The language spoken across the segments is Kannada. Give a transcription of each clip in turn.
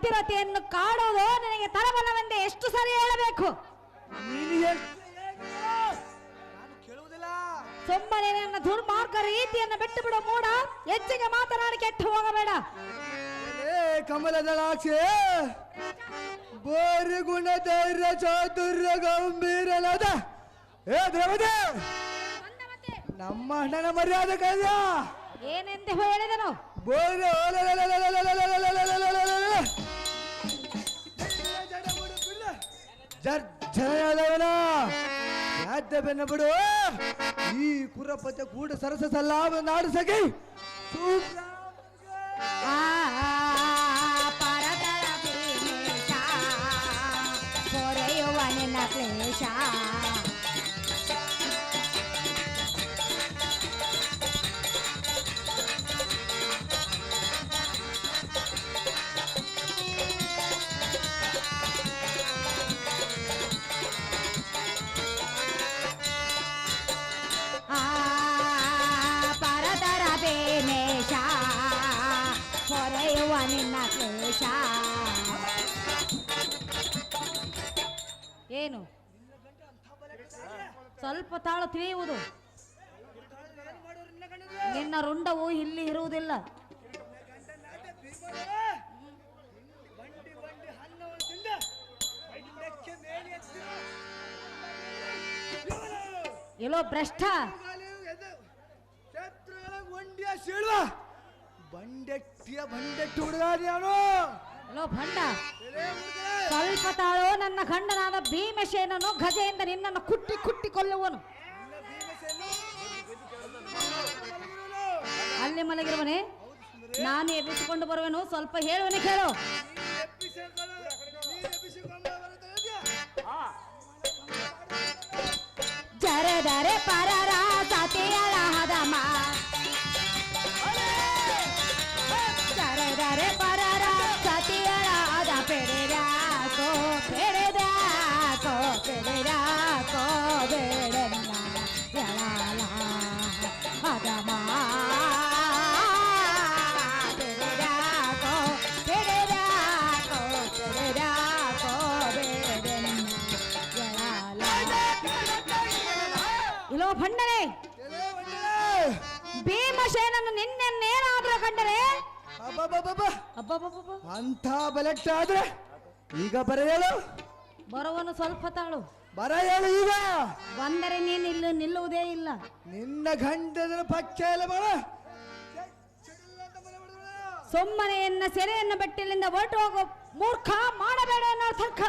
ಪತಿರತೆಯನ್ನು ಕಾಡೋದು ನನಗೆ ತರಬಲವೆಂದೇ ಎಷ್ಟು ಸರಿ ಹೇಳಬೇಕು ಸುಮ್ಮನೆ ನನ್ನ ದುರ್ಮಾರ್ಗ ರೀತಿಯನ್ನು ಬಿಟ್ಟು ಬಿಡು ಮೂಡ ಹೆಚ್ಚಿಗೆ ಮಾತನಾಡಿ ಕೆಟ್ಟು ಹೋಗಬೇಡ ಏ ಕಮಲದಳಾಕ್ಷಿ ಬೋರಿ ಗುಣ ಧೈರ್ಯ ಚಾತುರ್ಯ ಗಂಭೀರನಾದ ಏ ದ್ರೌಪದಿ ನಮ್ಮ ಅಣ್ಣನ ಮರ್ಯಾದೆ ಕೈಯ ಏನೆಂದು ಹೇಳಿದನು ಬೋರಿ ಜರ್ಜನವನ ಯಾದ್ಯ ಬೆನ್ನ ಬಿಡು ಈ ಕುರಪತೆ ಕೂಡ ಸರಸ ಸಲಾಮ ನಾಡು ಸಖಿ ಸೂಕ್ತ ಆ ಪರದಳ ಭೀಮೇಶ, ಪೊರೆಯುವ ನಿನ್ನ ಕ್ಲೇಶ ಸ್ವಲ್ಪ ತಾಳ ತಿಳಿಯುವುದು. ನಿನ್ನ ರುಂಡವು ಇಲ್ಲಿ ಇರುವುದಿಲ್ಲ. ಎಲ್ಲೋ ಭ್ರಷ್ಟ. ಬಂಡೆಟ್ಟಿಯ ಬಂಡೆಟ್ಟು ಹುಡುಗ ಭಂಡ. ಸ್ವಲ್ಪ ನನ್ನ ಗಂಡನಾದ ಭೀಮಸೇನನು ಗಜೆಯಿಂದ ನಿನ್ನನ್ನು ಕುಟ್ಟಿ ಕುಟ್ಟಿ ಕೊಲ್ಲುವನು. ಅಲ್ಲಿ ಮಲಗಿರುವನೆ ನಾನು ಎಬ್ಬಿಸಿಕೊಂಡು ಬರುವೆನು. ಸ್ವಲ್ಪ ಹೇಳುವನೆ ಕೇಳು. ಜರದರೆ ಪರರ ಸತಿಯಳ ಹದಮ ಜರದರೆ ಪರರ ಅಂತ ಬಲೆಟ್ಟ ಆದ್ರೆ ಈಗ ಬರ ಹೇಳು. ಬರವನು ಸ್ವಲ್ಪ ತಾಳು. ಬರ ಹೇಳು ಈಗ. ಬಂದರೆ ನೀನು ಇಲ್ಲಿ ನಿಲ್ಲುವುದೇ ಇಲ್ಲ. ನಿನ್ನ ಗಂಡದ ಪಕ್ಕ ಎಲ್ಲ ಬರ. ಸೊಮ್ಮನೆಯನ್ನ ಎನ್ನ ಸೆರೆಯನ್ನು ಬೆಟ್ಟಿಲಿಂದ ಹೊರಟು ಹೋಗೋ. ಮೂರ್ಖ ಮಾಡಬೇಡ ಅನ್ನೋ ತರ್ಕ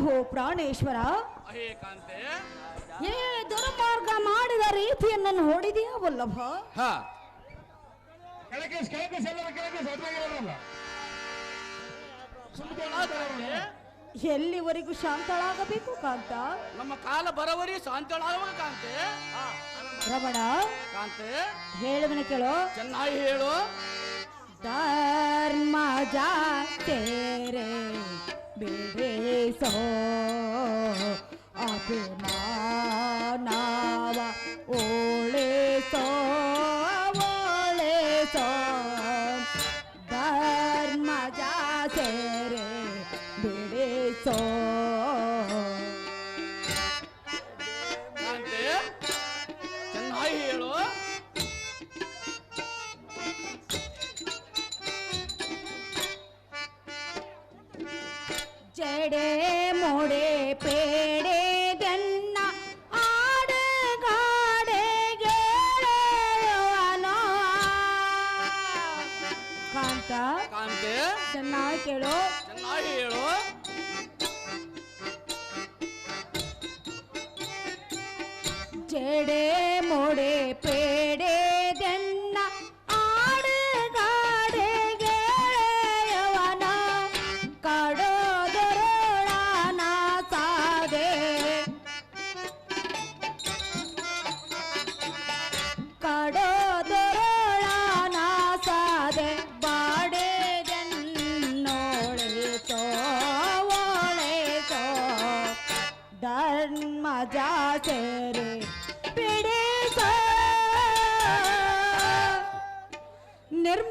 ಅಹೋ ಪ್ರಾಣೇಶ್ವರ. ಅಹೇ ಕಾಂತೆ ಏ ದುರ್ಮಾರ್ಗ ಮಾಡಿದ ರೀತಿಯನ್ನು ನೋಡಿದೆಯಾ ವಲ್ಲಭ? ಹಾ. ಎಲ್ಲಿವರೆಗೂ ಶಾಂತಳಾಗಬೇಕು ಕಾಂತ? ನಮ್ಮ ಕಾಲ ಬರವರಿ ಶಾಂತಳಾಗುವ ಕಾಂತೆ. ರಮಣ. ಕಾಂತೆ. ಹೇಳುವನ ಕೇಳು. ಚೆನ್ನಾಗಿ ಹೇಳು. ಧರ್ಮ ಜಾತೇರೆ ಬಿಡಿಸೋ ಅಭಿಮಾನವ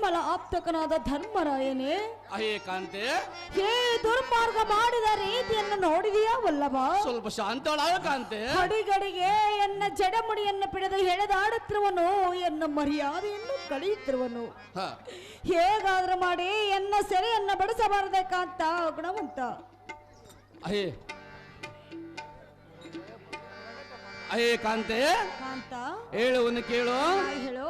ನಿರ್ಮಲ ಆಪ್ತಕನಾದ ಧರ್ಮರಾಯನೇ? ಅಹೇ ಕಾಂತೆ. ಹೇ ದುರ್ಮಾರ್ಗ ಮಾಡಿದ ರೀತಿಯನ್ನು ನೋಡಿದೆಯಾ ವಲ್ಲಭ? ಸ್ವಲ್ಪ ಶಾಂತಳಾಗ ಕಾಂತೆ. ಅಡಿಗಡಿಗೆ ಎನ್ನ ಜಡಮುಡಿಯನ್ನು ಪಿಡಿದು ಎಳೆದಾಡುತ್ತಿರುವನು ಎನ್ನ ಮರ್ಯಾದೆಯನ್ನು ಕಳೆಯುತ್ತಿರುವನು. ಹ. ಹೇಗಾದ್ರೂ ಮಾಡಿ ಎನ್ನ ಸೆರೆಯನ್ನ ಬಡಿಸಬಾರದೆ ಕಾಂತ ಗುಣವಂತ. ಅಹೇ. ಅಹೇ ಕಾಂತೆ. ಕಾಂತ. ಹೇಳುವನು ಕೇಳು. ಹೇಳು.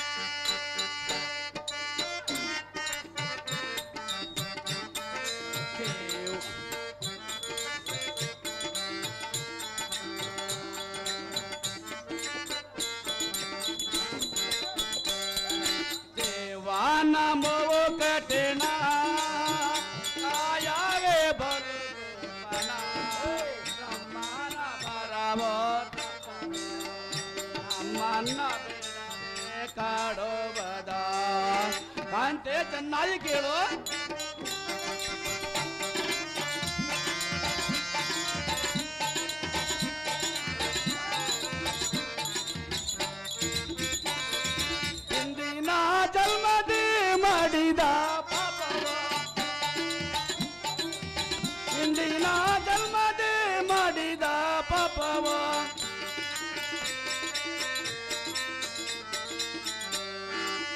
ಕಾಂತೆ ಚೆನ್ನಾಗಿ ಕೇಳು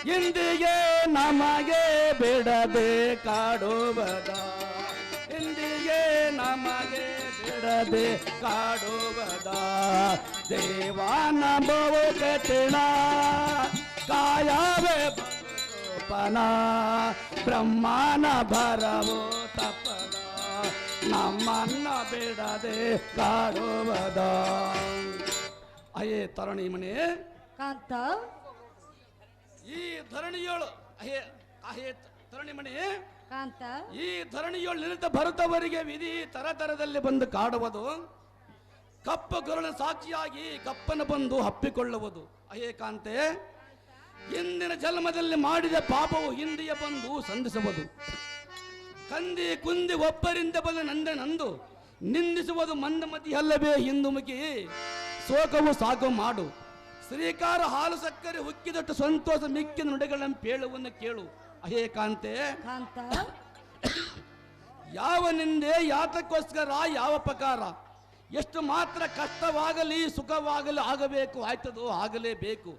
ಇಂದಿಗೆ ನಮಗೆ ಬಿಡದೆ ಕಾಡುವದ ಇಂದಿಗೆ ನಮಗೆ ಬಿಡದೆ ಕಾಡುವದ ದೇವಾನ ಬಹು ಕಠಿಣ ಕಾಯವೇ ಪನ ಬ್ರಹ್ಮನ ಭರವು ತಪ್ಪದ ನಮ್ಮನ್ನ ಬಿಡದೆ ಕಾಡುವದ ಅಯ್ಯೇ ತರಣಿ ಮನೆ ಕಾಂತ ಈ ಧರಣಿಯೋಳು ಅಹೇ ಮಣಿ. ಕಾಂತ. ಈ ಧರಣಿಯೋಳು ನಿಂತ ಭರತವರಿಗೆ ವಿಧಿ ತರತರದಲ್ಲಿ ಬಂದು ಕಾಡುವುದು. ಕಪ್ಪ ಗುರುಳ ಸಾಕ್ಷಿಯಾಗಿ ಕಪ್ಪನ ಬಂದು ಹಪ್ಪಿಕೊಳ್ಳುವುದು. ಅಹೇ ಕಾಂತೆ ಹಿಂದಿನ ಜನ್ಮದಲ್ಲಿ ಮಾಡಿದ ಪಾಪವು ಹಿಂದಿಯ ಬಂದು ಸಂಧಿಸುವುದು. ಕಂದಿ ಕುಂದಿ ಒಬ್ಬರಿಂದ ಬಂದ ನಂದೆ ನಂದು ನಿಂದಿಸುವುದು ಮಂದಮತಿ ಅಲ್ಲವೇ ಹಿಂದುಮುಖಿ. ಶೋಕವು ಸಾಕು ಮಾಡು. ಶ್ರೀಕಾರ ಹಾಲು ಸಕ್ಕರೆ ಉಕ್ಕಿದಟ್ಟು ಸಂತೋಷ ಮಿಕ್ಕಿದ ನುಡಿಗಳನ್ನು ಪೇಳುವನ್ನು ಕೇಳು. ಅಹೇ ಕಾಂತೆ. ಕಾಂತ. ಯಾವ ನಿಂದೆ ಯಾತಕ್ಕೋಸ್ಕರ ಯಾವ ಪ್ರಕಾರ ಎಷ್ಟು ಮಾತ್ರ ಕಷ್ಟವಾಗಲಿ ಸುಖವಾಗಲಿ ಆಗಬೇಕು ಆಯ್ತದೋ ಆಗಲೇಬೇಕು.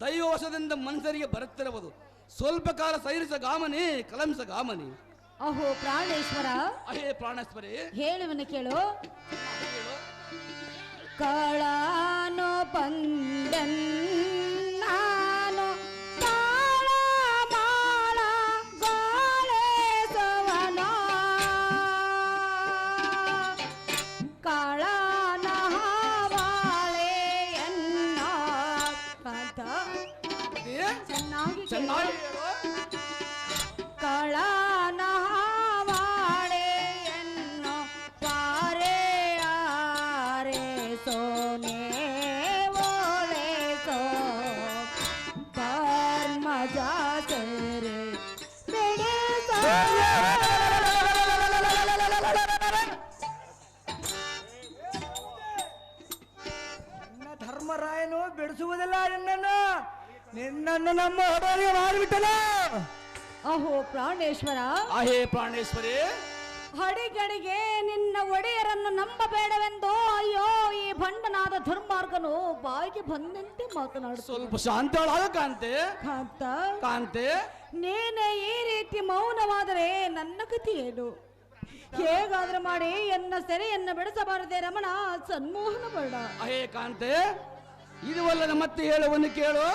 ದೈವವಶದಿಂದ ಮನುಷ್ಯರಿಗೆ ಬರುತ್ತಿರುವುದು. ಸ್ವಲ್ಪ ಕಾಲ ಸೈರಿಸ ಗಾಮನಿ ಕಲಂಸ ಗಾಮನಿ. ಅಹೋ ಪ್ರಾಣೇಶ್ವರ. ಅಹೇ ಪ್ರಾಣೇಶ್ವರಿ. ಹೇಳುವನು ಕೇಳು. ಕಳಾನು ಬಂದನ್ ನಾನು ಪ್ರಾಣೇಶ್ವರ. ಅಹೇ ಪ್ರಾಣೇಶ್ವರಿ. ಹಡಿಗಡಿಗೆ ನಿನ್ನ ಒಡೆಯರನ್ನು ನಂಬಬೇಡವೆಂದು ಅಯ್ಯೋ ಈ ಭಂಡನಾದ ದುರ್ಮಾರ್ಗನು ಬಾಯಿಗೆ ಬಂದಂತೆ ಮಾತನಾಡ ಸ್ವಲ್ಪ ಶಾಂತಳಾಗ ಕಾಂತೆ. ಕಾಂತ ಕಾಂತೆ. ನೀನೇ ಈ ರೀತಿ ಮೌನವಾದರೆ ನನ್ನ ಗತಿ ಏನು? ಹೇಗಾದ್ರೂ ಮಾಡಿ ಎನ್ನ ಸೆರೆಯನ್ನ ಬಿಡಿಸಬಾರದೆ ರಮಣ ಸನ್ಮೋಹನ ಬೇಡ. ಅಹೇ ಕಾಂತೆ ಇದುವಲ್ಲದ ಮತ್ತೆ ಹೇಳುವನ್ನು ಕೇಳು.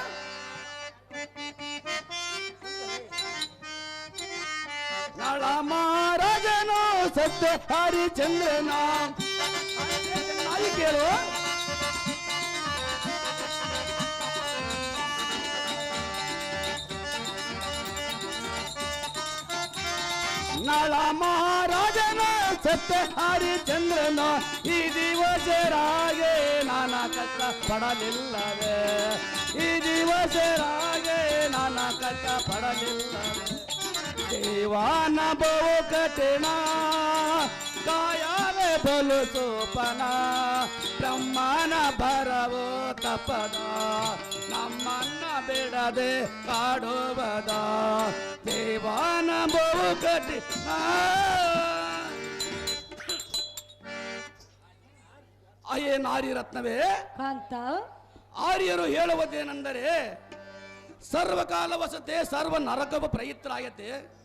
ನಳ ಮಹಾರಾಜನು ಸತ್ಯ ಹರಿಚಂದ್ರನ. ಚೆನ್ನಾಗಿ ಕೇಳು. ನಳ ಮಹಾರಾಜನ ಸತ್ಯ ಹರಿಚಂದ್ರನ. ಈ ದಿವಸರಾಗೆ ನಾನ ಕಷ್ಟ ಪಡಲಿಲ್ಲವೇ. ಈ ದಿವಸರಾಗೆ ನಾನಾ ಕಷ್ಟ ಪಡಲಿಲ್ಲವೇ. ದೇವಾನ ಬೋ ಕಠಿಣ ಕಾಯವೇ ಬಲು ಸೋಪನ. ಬ್ರಹ್ಮನ ಬರವೋ ತಪದ. ನಮ್ಮನ್ನ ಬಿಡದೆ ಕಾಡುವದ. ದೇವಾನ ಬಹು ಕಠಿಣ ಅಯ್ಯೇ ನಾರಿ ರತ್ನವೇ. ಕಾಂತ. ಆರ್ಯರು ಹೇಳುವುದೇನೆಂದರೆ ಸರ್ವಕಾಲ ವಸತೆ ಸರ್ವ ನರಕವ ಪ್ರಯುಕ್ತರಾಯತೆ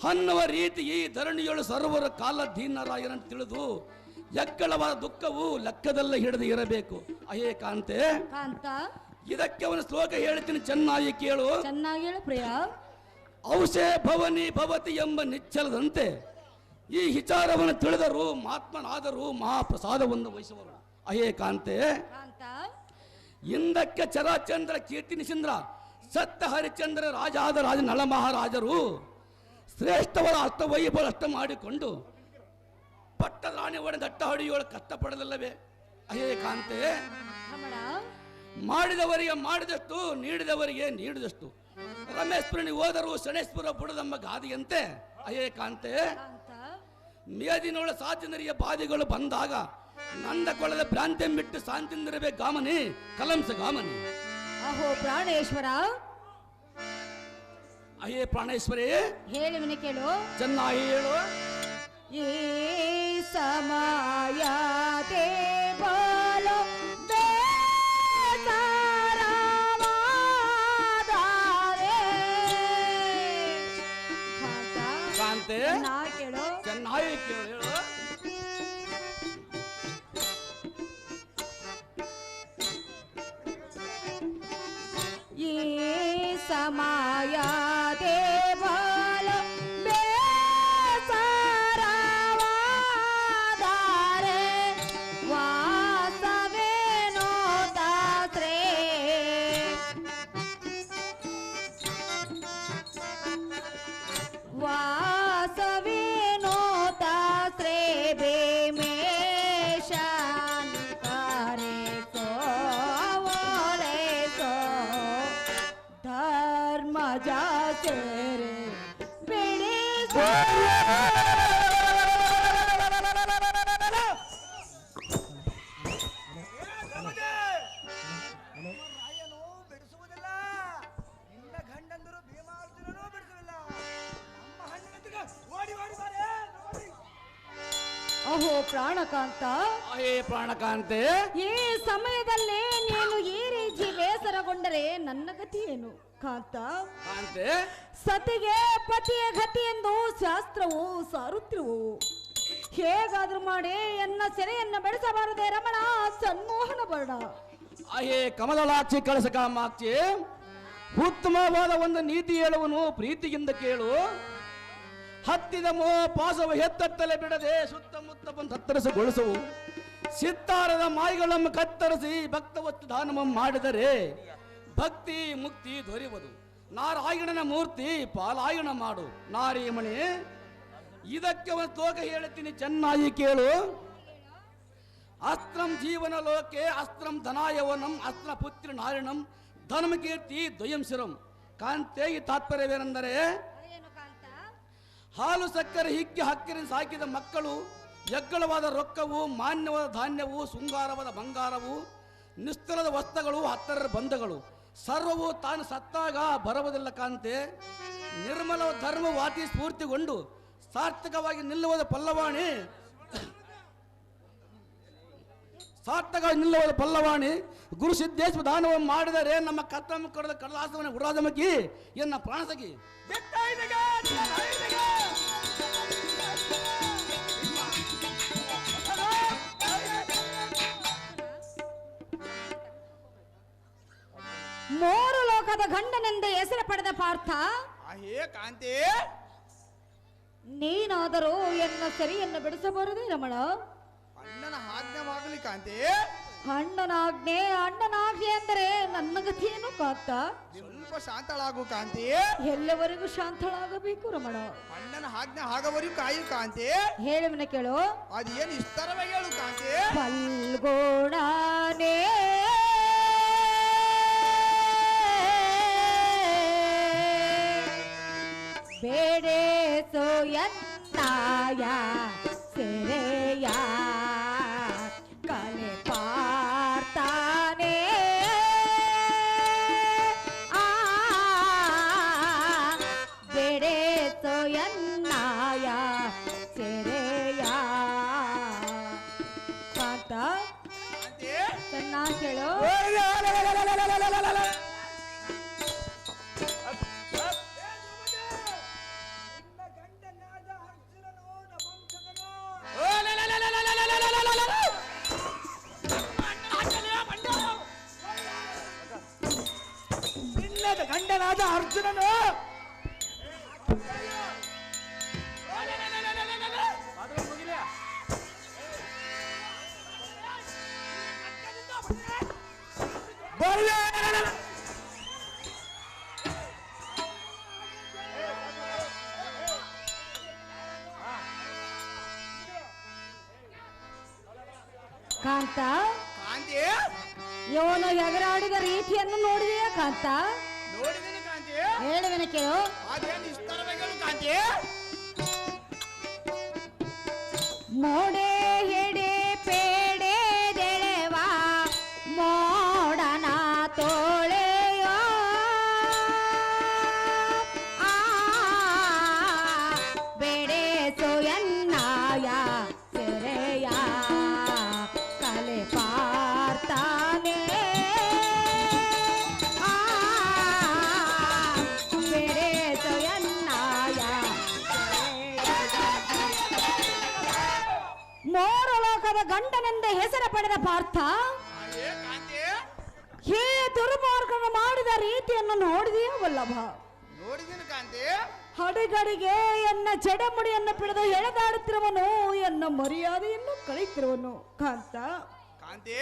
ಅನ್ನುವ ರೀತಿ ಈ ಧರಣಿಯೊಳು ಸರ್ವರ ಕಾಲ ತಿಳಿದು ಎಕ್ಕಳವಾದ ದುಃಖವು ಲೆಕ್ಕದಲ್ಲ ಹಿಡಿದು ಇರಬೇಕು. ಅಯ್ಯೇ ಕಾಂತೆ. ಕಾಂತ. ಇದಕ್ಕೆ ಅವನ ಶ್ಲೋಕ ಹೇಳ್ತೀನಿ ಚೆನ್ನಾಗಿ ಕೇಳು. ಚೆನ್ನಾಗಿ ಹೇಳು ಪ್ರಿಯ. ಔಷೇ ಭವನಿ ಭವತಿ ಎಂಬ ನಿಚ್ಚಲದಂತೆ ಈ ವಿಚಾರವನ್ನು ತಿಳಿದರು ಮಹಾತ್ಮನಾದರೂ ಮಹಾಪ್ರಸಾದವನ್ನು ವಹಿಸುವರು ಅಯ್ಯೇ ಕಾಂತೆ. ಕಾಂತ. ಹಿಂದಕ್ಕೆ ಚರಚಂದ್ರ ಕೀರ್ತಿ ನಿಶಿಂದ್ರ ಸತ್ತ ಹರಿಚಂದ್ರ ರಾಜಾದ ರಾಜ ನಳ ಮಹಾರಾಜರು ಶ್ರೇಷ್ಠವರ ಅಷ್ಟವೈಭವ ಅಷ್ಟ ಮಾಡಿಕೊಂಡು ಪಟ್ಟದ ರಾಣಿ ಒಡೆ ದಟ್ಟ ಹೊಡೆಯುವಳು ಕಷ್ಟಪಡಲಿಲ್ಲವೇ? ಅಹೇ ಕಾಂತೆ. ಮಾಡಿದವರಿಗೆ ಮಾಡಿದಷ್ಟು, ನೀಡಿದವರಿಗೆ ನೀಡಿದಷ್ಟು. ರಮೇಶ್ವರನಿಗೆ ಹೋದರು ಶನೇಶ್ವರ ಬುಡದಮ್ಮ ಗಾದಿಯಂತೆ. ಕಾಂತೆ ಕಾಂತ. ಮೇದಿನೊಳ ಸಾತಿನರಿಯ ಬಾದಿಗಳು ಬಂದಾಗ ನಂದ ಕೊಳದ ಭ್ರಾಂತಿ ಬಿಟ್ಟು ಶಾಂತಿ ಗಾಮನಿ, ಕಲಂಸ ಗಾಮನಿ. ಅಹೋ ಪ್ರಾಣೇಶ್ವರ. ಅಯ್ಯೇ ಪ್ರಾಣೇಶ್ವರಿ ಹೇಳಿವಿನ ಕೇಳು. ಚೆನ್ನಾಗಿ ಹೇಳು. ಈ ಸಮಯ ದೇವಲು ಬೇಸರವಾದರೆ. ಕಾಂತ, ಕಾಂತೆ ನಾ ಕೇಳು. ಚೆನ್ನಾಗಿ ಕೇಳು ಹೇಳು. ಈ ಸಮಯ ಅಯ್ಯೇ ಪ್ರಾಣಕಾಂತೆ? ಈ ಸಮಯದಲ್ಲಿ ನೀನು ಈ ರೀತಿ ಬೇಸರಗೊಂಡರೆ ನನ್ನ ಗತಿ ಏನು? ಕಾಂತ? ಕಾಂತೆ? ಸತಿಗೆ ಪತಿಯ ಗತಿ ಎಂದು ಶಾಸ್ತ್ರವು ಸಾರುತ್ತಿರುವು. ಹೇಗಾದ್ರೂ ಮಾಡಿ ಎನ್ನ ಸೆರೆಯನ್ನ ಬೆಳೆಸಬಾರದೆ ರಮಣ ಸನ್ಮೋಹನ ಬರ್ಣ. ಅಯ್ಯೇ ಕಮಲಾಚಿ ಕಳಸ ಕಾಮಾಕ್ಷಿ ಉತ್ತಮವಾದ ಒಂದು ನೀತಿ ಹೇಳುವನು ಪ್ರೀತಿಯಿಂದ ಕೇಳು. ಹತ್ತಿದ ಮೋ ಪಾಸವ ಹೆತ್ತತ್ತಲೆ ಬಿಡದೆ ಸುತ್ತಮುತ್ತ ಬಂದು ಹತ್ತರಿಸಗೊಳಿಸುವು. ಸಿತ್ತಾರದ ಮಾಯಿಗಳನ್ನು ಕತ್ತರಿಸಿ ಭಕ್ತವತ್ತು ದಾನ ಮಾಡಿದರೆ ಭಕ್ತಿ ಮುಕ್ತಿ ದೊರೆಯುವುದು. ನಾರಾಯಣನ ಮೂರ್ತಿ ಪಾಲಾಯಣ ಮಾಡು. ನಾರೀಮಣಿ ಇದಕ್ಕೆ ಒಂದು ತೋಗ ಹೇಳುತ್ತೀನಿ ಚೆನ್ನಾಗಿ ಕೇಳು. ಅಸ್ತ್ರಂ ಜೀವನ ಲೋಕೆ ಅಸ್ತ್ರಂ ಧನಾಯವನಂ ಅಸ್ತ್ರ ಪುತ್ರ ನಾರಿಣಂ ಧನಮ ಕೀರ್ತಿ ದ್ವಯಂ ಶಿರಂ. ಕಾಂತೆ ಈ ತಾತ್ಪರ್ಯವೇನೆಂದರೆ ಹಾಲು ಸಕ್ಕರೆ ಹಿಕ್ಕಿ ಹಕ್ಕಿರಿ ಸಾಕಿದ ಮಕ್ಕಳು ಯಗ್ಗಳವಾದ ರೊಕ್ಕವು, ಮಾನ್ಯವಾದ ಧಾನ್ಯವು, ಶೃಂಗಾರವಾದ ಬಂಗಾರವು ನಿಸ್ತಲದ ವಸ್ತ್ರಗಳು ಹತ್ತರ ಬಂಧಗಳು. ಸರ್ವವು ತಾನು ಸತ್ತಾಗ ಬರುವುದಿಲ್ಲ ಕಾಂತೆ. ನಿರ್ಮಲ ಧರ್ಮ ವಾತಿ ಸ್ಫೂರ್ತಿಗೊಂಡು ಸಾರ್ಥಕವಾಗಿ ನಿಲ್ಲುವುದ ಪಲ್ಲವಾಣಿ. ಸಾರ್ಥಕವಾಗಿ ನಿಲ್ಲುವುದ ಪಲ್ಲವಾಣಿ. ಗುರು ಸಿದ್ದೇಶ್ವರ ದಾನವ ಮಾಡಿದರೆ ನಮ್ಮ ಕತ್ತಮ್ಮ ಕಡದ ಕಡಲಾಸವನ್ನು ಉರಾಜಮಕಿ ಎನ್ನ ಪ್ರಾಣಸಗಿ. ಲೋಕದ ಗಂಡನೆಂದು ಹೆಸರು ಪಡೆದ ಪಾರ್ಥ ಅಹೇ ಕಾಂತಿ. ನೀನಾದರೂ ಎನ್ನ ಸರಿಯನ್ನು ಬಿಡಿಸಬಾರದೇ ರಮಣ? ಅಣ್ಣನ ಆಜ್ಞವಾಗಲಿ ಕಾಂತಿ. ಅಣ್ಣನ ಆಜ್ಞೆ ಅಂದರೆ ನನ್ನ ಗತಿಯನ್ನು ಕಾತ್ತ ಸ್ವಲ್ಪ ಶಾಂತಳಾಗು ಕಾಂತಿ. ಎಲ್ಲವರೆಗೂ ಶಾಂತಳಾಗಬೇಕು ರಮಣ. ಅಣ್ಣನ ಆಜ್ಞೆ ಆಗವರೆಗೂ ಕಾಯು ಕಾಂತಿ. ಹೇಳುವನ ಕೇಳು. ಅದೇನು ಇಷ್ಟರವೇ ಹೇಳು ಕಾಂತಿ. ಫಲ್ಗುಣನೇ ಬೇಡೇಸು ಎನ್ನಾಯ ಸೆರೆಯ ಕಾಂತ? ಕಾಂತಿ? ಇವನು ಎಗರಾಡಿದ ರೀತಿಯನ್ನು ನೋಡಿದೆಯಾ ಕಾಂತ? ನೋಡಿದೀನಿ ಕಾಂತಿ. ಕೇಳು. ಅದೇನು ಇಷ್ಟರಬೇಕೇಳು ಕಾಂತಿ? ಮೋಡೆ ಪಡೆದ ಪಾರ್ಥ? ಹೇ ದುರ್ಮಾರ್ಗನ ಮಾಡಿದ ರೀತಿಯನ್ನು ನೋಡಿದೆಯಾ ವಲ್ಲಭ? ನೋಡಿದೀನಿ ಕಾಂತಿ. ಹಡಗಡಿಗೆ ಎನ್ನ ಜಡಮುಡಿಯನ್ನು ಪಿಡಿದು ಎಳೆದಾಡುತ್ತಿರುವನು ಎನ್ನ ಮರ್ಯಾದೆಯನ್ನು ಕಳೆಯುತ್ತಿರುವನು. ಕಾಂತ ಕಾಂತಿ.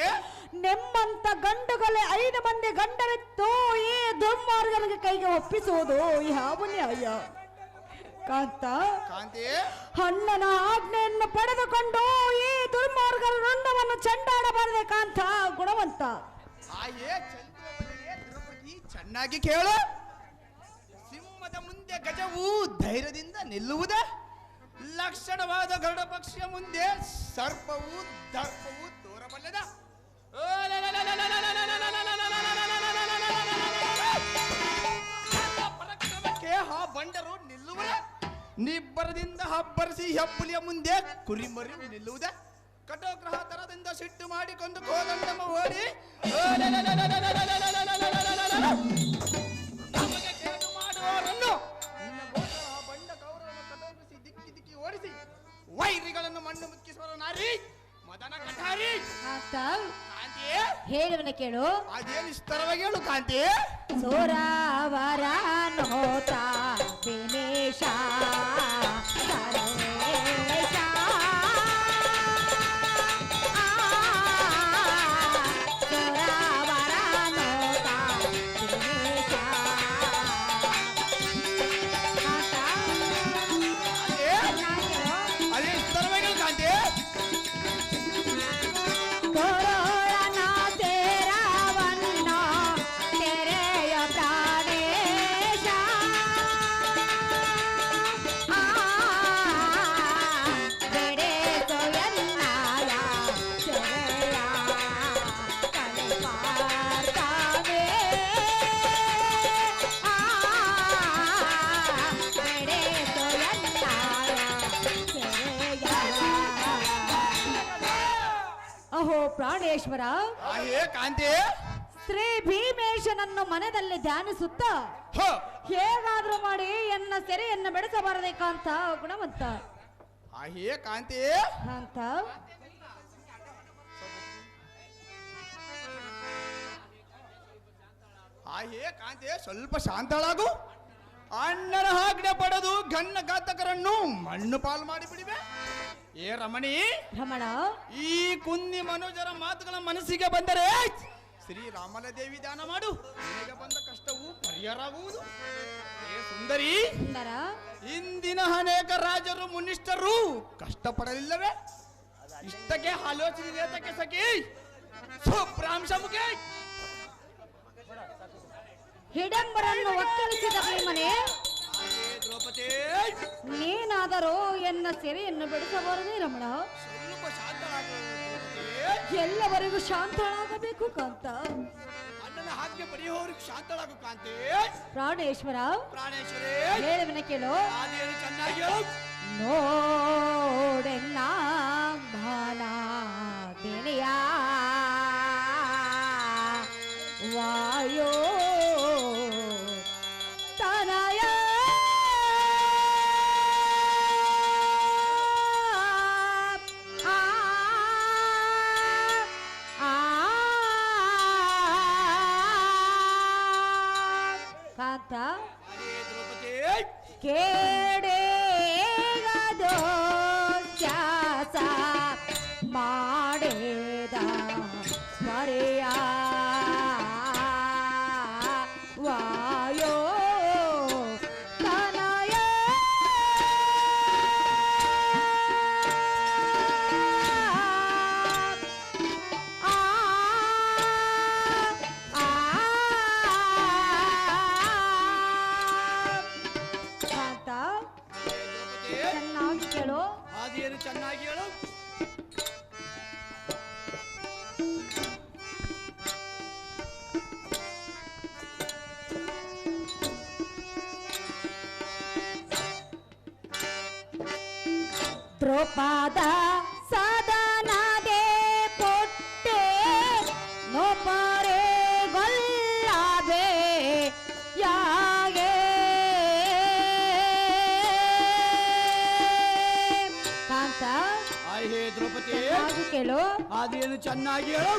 ನೆಮ್ಮಂತ ಗಂಡುಗಳೇ ಐದು ಮಂದಿ ಗಂಡರಿತ್ತು ಈ ದುರ್ಮಾರ್ಗನಿಗೆ ಕೈಗೆ ಒಪ್ಪಿಸುವುದು ಯಾವ ನ್ಯಾಯ? ಕಾಂತ ಕಾಂತಿ ಅಣ್ಣನ ಆಜ್ಞೆಯನ್ನು ಪಡೆದುಕೊಂಡು ಈ ದುರ್ಮಾರ್ಗರ ರುಂಡವನ್ನು ಚಂಡಾಡಬಾರದೆ ಕಾಂತ ಗುಣವಂತ ಆಯೇ ದ್ರೌಪದಿ ಚೆನ್ನಾಗಿ ಕೇಳು ಸಿಂಹದ ಮುಂದೆ ಗಜವು ಧೈರ್ಯದಿಂದ ನಿಲ್ಲುವುದ ಲಕ್ಷಣವಾದ ಗರುಡ ಪಕ್ಷಿಯ ಮುಂದೆ ಸರ್ಪವು ದರ್ಪವು ತೋರಬಲ್ಲದ ಪರಕ್ರಮಕ್ಕೆ ಆ ಬಂಡರು ನಿಲ್ಲುವುದ ನಿಬ್ಬರದಿಂದ ಹಬ್ಬರಿಸಿ ಹೆಬ್ಬುಲಿಯ ಮುಂದೆ ಕುರಿಮರಿ ನಿಲ್ಲುವುದ ಕಟೋಗ್ರಹ ತರದಿಂದ ಸಿಟ್ಟು ಮಾಡಿಕೊಂಡು ಕೋದಂಡಮ ಓಡಿ ನಮಗೆ ಕೇಡು ಮಾಡುವವರನ್ನು ನಿನ್ನ ಗೋಚರ ಆ ಬಂಡ ಕೌರವನ ಕಟೋಗಿಸಿ ದಿಕ್ಕಿ ದಿಕ್ಕಿ ಓಡಿಸಿ ವೈರಿಗಳನ್ನು ಮಣ್ಣು ಮುಕ್ಕಿಸುವ ನಾರಿ ಮದನ ಕಠಾರಿ ಕಾಂತ? ಹೇಳುವನ ಕೇಳು. ಅದೇನು ಇಷ್ಟರವಾಗಿ ಹೇಳು ಕಾಂತಿ? ಸೋರಾವರ ನೋತ ದಿನೇಶ ಕಾಂತಿ. ಶ್ರೀ ಭೀಮೇಶನನ್ನು ಮನದಲ್ಲಿ ಧ್ಯಾನಿಸುತ್ತ ಹೇಗಾದ್ರೂ ಮಾಡಿ ಎನ್ನ ಸೆರೆಯನ್ನ ಬೆಳೆಸಬಾರದೆ ಕಾಂತ ಗುಣವಂತ. ಕಾಂತಿ. ಅಂತ ಹೇ ಕಾಂತಿ ಸ್ವಲ್ಪ ಶಾಂತಳಾಗು. ಅಣ್ಣನ ಆಜ್ಞೆ ಪಡೆದು ಗಣ್ಣ ಘಾತಕರನ್ನು ಮಣ್ಣು ಪಾಲು ಮಾಡಿ ಬಿಡಿವೆ ಏ ರಮಣಿ ರಮಣ? ಈ ಕುಂದಿ ಮನೋಜರ ಮಾತುಗಳ ಮನಸ್ಸಿಗೆ ಬಂದರೆ ಶ್ರೀರಾಮನ ದೇವಿ ದಾನ ಮಾಡು. ನಿನಗೆ ಬಂದ ಕಷ್ಟವು ಪರಿಹಾರವಾಗುವುದು. ಏ ಸುಂದರಿ ಸುಂದರ? ಇಂದಿನ ಅನೇಕ ರಾಜರು ಮುನಿಷ್ಠರು ಕಷ್ಟಪಡಲಿಲ್ಲವೇ? ಇಷ್ಟಕ್ಕೆ ಆಲೋಚನೆ ನೇತಕ್ಕೆ ಸಖಿ. ಸುಪ್ರಾಂಶ ಮುಖಿ. ಹಿಡಂಬರನ್ನು ಒಕ್ಕಲಿಸಿದ ಭೀಮನೆ ದ್ರೌಪದಿ ನೀನಾದರೂ ಎನ್ನ ಸೆರೆಯನ್ನು ಬಿಡಿಸಬಾರದೇ ರಮಣ? ಸ್ವಲ್ಪ ಶಾಂತ ಎಲ್ಲವರೆಗೂ ಶಾಂತಳಾಗಬೇಕು ಕಾಂತ. ಅಣ್ಣನ ಹಾಗೆ ಬರೆಯುವವರಿಗೆ ಶಾಂತಳಾಗು ಕಾಂತಿ. ಪ್ರಾಣೇಶ್ವರ ಪ್ರಾಣೇಶ್ವರಿ. ಹೇಳುವಿನ ಕೇಳು. ಆದಿಯನ್ನು ಚೆನ್ನಾಗಿ ನೋಡೆನ್ನ que ದ್ರೌಪದ ಸದನಗೆ ಕೊಟ್ಟೆ. ನೋಪರೆ ಗೊಲ್ಲಬೆ ಯಾಗೆ? ಕಾಂತ ಆಯ್ ಹೇ ದ್ರೌಪದಿ. ಕೇಳು. ಅದೇನು ಚೆನ್ನಾಗಿ ಹೇಳು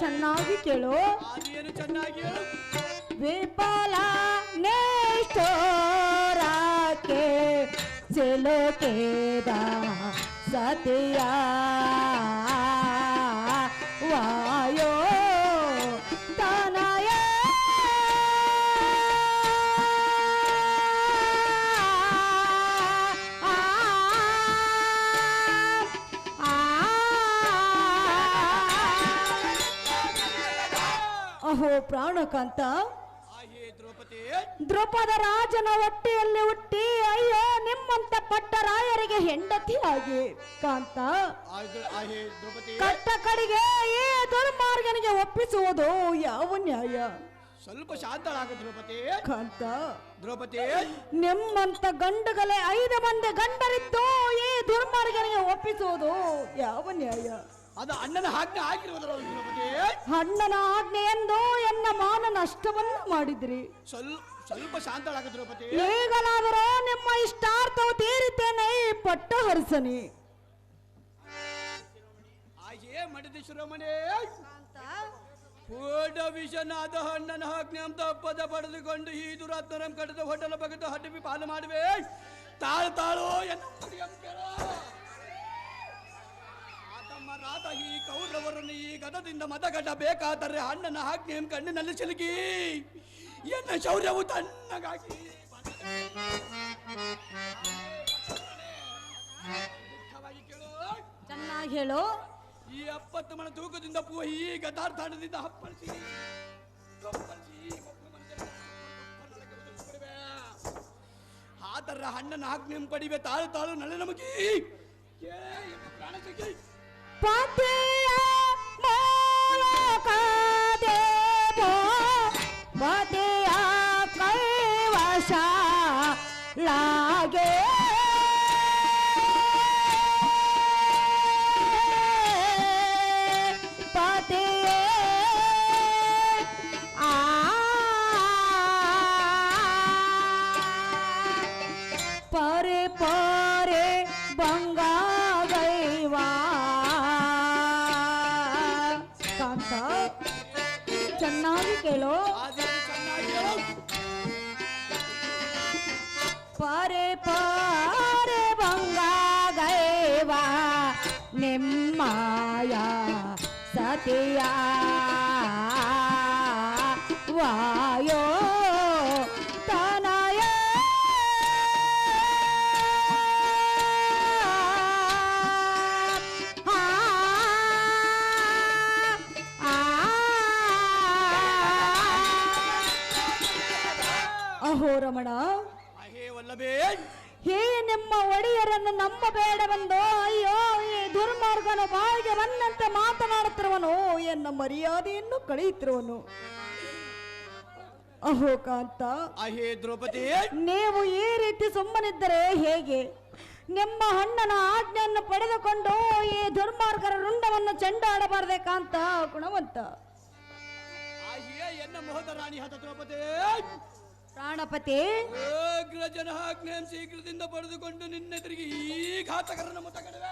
ಚೆನ್ನಾಗಿ ಕೇಳು. ಆದಿಯನ್ನು ಚೆನ್ನಾಗಿ ಹೇಳು. ವಿಫಲ ನಿಷ್ಠೋರಕ್ಕೆ ಸಿಲುಕಿದ ಸತಿಯ ಪ್ರಾಣಕಾಂತ. ದ್ರೌಪದ. ರಾಜನ ಹೊಟ್ಟೆಯಲ್ಲಿ ಹುಟ್ಟಿ ಅಯ್ಯೋ ನಿಮ್ಮಂತ ಪಟ್ಟರಾಯರಿಗೆ ಹೆಂಡತಿಯಾಗಿ ಕಾಂತ. ಕಟ್ಟ ಕಡೆಗೆ ಈ ದುರ್ಮಾರ್ಗನಿಗೆ ಒಪ್ಪಿಸುವುದು ಯಾವ ನ್ಯಾಯ? ಸ್ವಲ್ಪ ಶಾಂತಳಾಗು ದ್ರೌಪದಿ. ಕಾಂತ. ದ್ರೌಪದಿ. ನಿಮ್ಮಂತ ಗಂಡುಗಳೇ ಐದು ಮಂದಿ ಗಂಡರಿದ್ದು ಈ ದುರ್ಮಾರ್ಗನಿಗೆ ಒಪ್ಪಿಸುವುದು ಯಾವ ನ್ಯಾಯ? ಅದು ಅಣ್ಣನ ಆಜ್ಞೆ ಆಗಿರುವುದರ ಅಣ್ಣನ ಆಜ್ಞೆ ಎಂದು ಎನ್ನ ಮಾನ ನಷ್ಟವನ್ನು ಮಾಡಿದ್ರಿ. ಸ್ವಲ್ಪ ಸ್ವಲ್ಪ ಶಾಂತಳಾಗ ದ್ರೌಪದಿ ಈಗಲಾದರೂ ನಿಮ್ಮ ಇಷ್ಟಾರ್ಥವು ತೀರಿತೇನೆ ಈ ಪಟ್ಟ ಹರಿಸನಿ. ಆಯೇ ಮಡಿದ ಶಿರೋಮಣಿ. ಪೂರ್ಣ ವಿಷನಾದ ಹಣ್ಣನ ಅಂತ ಪದ ಪಡೆದುಕೊಂಡು ಈ ದುರಾತ್ಮರಂ ಕಟ್ಟದ ಹೊಟ್ಟಲ ಬಗೆದು ಹಡ್ಡಿ ಪಾಲು ಮಾಡುವೆ. ತಾಳು ತಾಳು ಎನ್ನ ರಾತ ಈ ಕೌರವರನ್ನು ಈ ಗದದಿಂದ ಮತಗಡ್ಡ ಬೇಕಾದರೆ ಅಣ್ಣನ ಆಜ್ಞೆಂ ಕಣ್ಣಿನಲ್ಲಿ ಸಿಲುಕಿ ಎನ್ನ ಶೌರ್ಯವು ತಣ್ಣಗಾಗಿ ಚೆನ್ನಾಗಿ ಹೇಳು ಈ ಅಪ್ಪತ್ತು ಮಣ ತೂಕದಿಂದ ಪೂ ಈ ಗದಾರ್ಥಾಣದಿಂದ ಹಪ್ಪಳಿಸಿ. ಆದರ ಹಣ್ಣನ ಆಜ್ಞೆ ಪಡಿವೆ ತಾಳು ತಾಳು ನಳೆ ನಮಗಿ ಪ್ರಾಣ ತೆಗಿ. ಪತಿಯ ಮರ್ಯಾದೆಯನ್ನು ಕಳೆಯುತ್ತಿರುವನು. ಅಹೋ ಕಾಂತ ಅಹೇ ದ್ರೌಪದಿ ನೀವು ಈ ರೀತಿ ಸುಮ್ಮನಿದ್ದರೆ ಹೇಗೆ? ನಿಮ್ಮ ಅಣ್ಣನ ಆಜ್ಞೆಯನ್ನು ಪಡೆದುಕೊಂಡು ಈ ದುರ್ಮಾರ್ಗರ ರುಂಡವನ್ನು ಚೆಂಡಾಡಬಾರದೆ ಕಾಂತ ಗುಣವಂತ. ಅಹೇ ಎನ್ನ ಮೋಹದ ರಾಣಿ ಹತ ದ್ರೌಪದಿ. ಪ್ರಾಣಪತಿ ಅಗ್ರಜನ ಆಜ್ಞೆಯನ್ನು ಶೀಘ್ರದಿಂದ ಪಡೆದುಕೊಂಡು ನಿನ್ನೆದುರಿಗೆ ಈ ಘಾತಕರನ್ನು ಮುತ್ತ ಕಡಿವೆ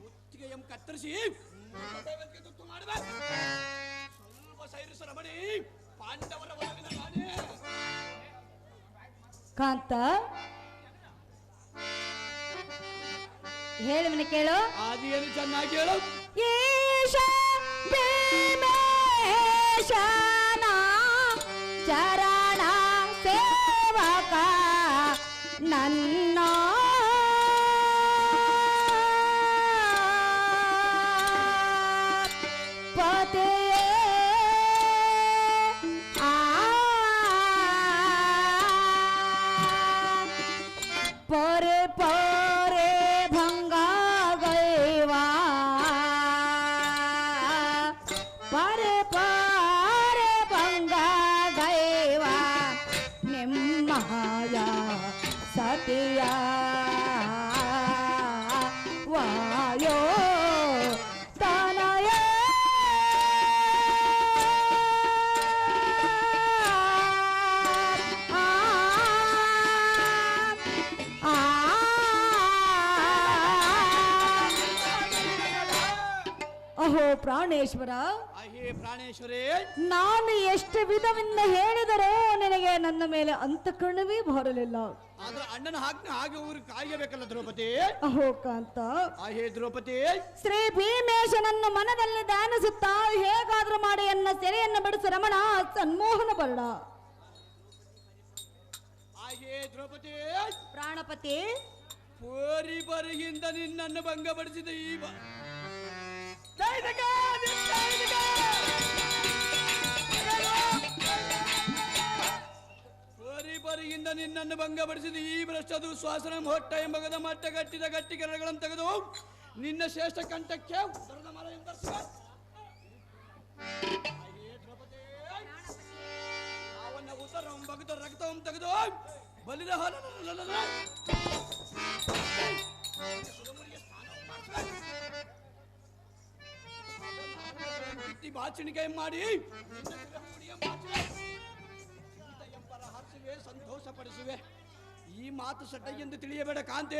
ಮುತ್ತಿಗೆಯಂ ಕತ್ತರಿಸಿ ಕಾಂತ? ಹೇಳುವನು ಕೇಳು. ಆದಿಯನ್ನು ಚೆನ್ನಾಗಿ ಹೇಳು. ಈಶ ಭೀಮೇಶನ ಚರಣ ಸೇವಕ ನನ್ನ ನಿಮ್ಮಯ ಸತಿಯ ವಾಯೋ ತನಯ ಆ ಅಹೋ ಪ್ರಾಣೇಶ್ವರ. ನಾನು ಎಷ್ಟು ವಿಧವಿಂದ ಹೇಳಿದರೂ ನಿನಗೆ ನನ್ನ ಮೇಲೆ ಅಂತ ಕಣವೇ ಬರಲಿಲ್ಲ. ಆದ್ರೆ ಅಣ್ಣನ ಹಾಕಿ ಹಾಗೆ ಊರು ಕಾಯಬೇಕಲ್ಲ ದ್ರೌಪದಿ? ಅಹೋ ಕಾಂತ. ಹೇ ದ್ರೌಪದಿ. ಶ್ರೀ ಭೀಮೇಶನನ್ನು ಮನದಲ್ಲಿ ಧ್ಯಾನಿಸುತ್ತಾ ಹೇಗಾದ್ರೂ ಮಾಡಿ ಎನ್ನ ಸೆರೆಯನ್ನು ಬಿಡಿಸು ರಮಣ ಸನ್ಮೋಹನ ಬರಣ. ಅಹೇ ದ್ರೌಪದಿ. ಪ್ರಾಣಪತಿ. ಪೋರಿ ಬರಿಗಿಂದ ನಿನ್ನನ್ನು ಭಂಗಪಡಿಸಿದ ಈ ಬ- ಪೋರಿ ನಿನ್ನನ್ನು ಭಂಗಪಡಿಸಿದ ಈ ಭ್ರಷ್ಟದು ಶ್ವಾಸನ ಹೊಟ್ಟ ಎಂಬಗದ ಮಟ್ಟ ಕಟ್ಟಿದ ಗಟ್ಟಿಕರಣಗಳನ್ನು ತೆಗೆದು ನಿನ್ನ ಶ್ರೇಷ್ಠ ಕಂಠಕ್ಕೆ ಬಗದ ತೆಗೆದು ಬಲಿದ ಕಿತ್ತಿ ಬಾಚಣಿಕೆ ಮಾಡಿ ನಿನ್ನ ತಿರುಗುಡಿಯ ಮಾಚುವೆ. ಸೀತ ಎಂಬರ ಹರಿಸುವೆ ಸಂತೋಷ ಪಡಿಸುವೆ ಈ ಮಾತು ಸಟ್ಟ ಎಂದು ತಿಳಿಯಬೇಡ ಕಾಂತೆ